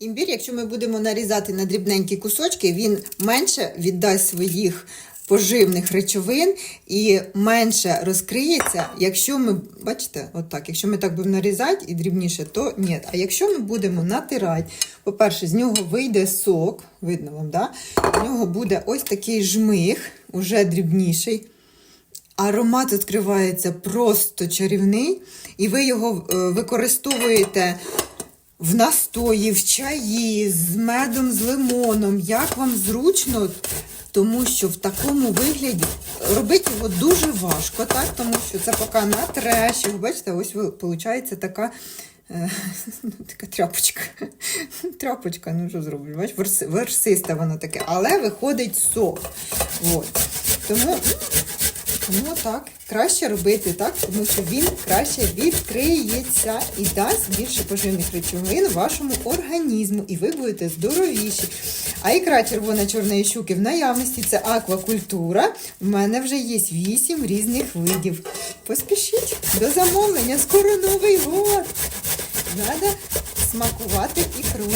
Імбір, якщо ми будемо нарізати на дрібненькі кусочки, він менше віддасть своїх поживних речовин і менше розкриється. Якщо ми, бачите, отак, якщо ми так будемо нарізати і дрібніше, то ні. А якщо ми будемо натирати, по-перше, з нього вийде сок, видно вам, да? з нього буде ось такий жмих, уже дрібніший. Аромат відкривається просто чарівний, і ви його е, використовуєте в настої, в чаї, з медом, з лимоном, як вам зручно, тому що в такому вигляді робити його дуже важко, так? тому що це поки натреш. його, Бачите, ось виходить така. е, Така тряпочка. Тряпочка, ну що зроблю? Бач, верси- версисте воно таке, але виходить сок. От. Тому тому так, краще робити так, тому що він краще відкриється і дасть більше поживних речовин вашому організму, і ви будете здоровіші. А ікра червона-чорної щуки в наявності це аквакультура. У мене вже є 8 різних видів. Поспішіть до замовлення, скоро Новий год. Треба смакувати ікру.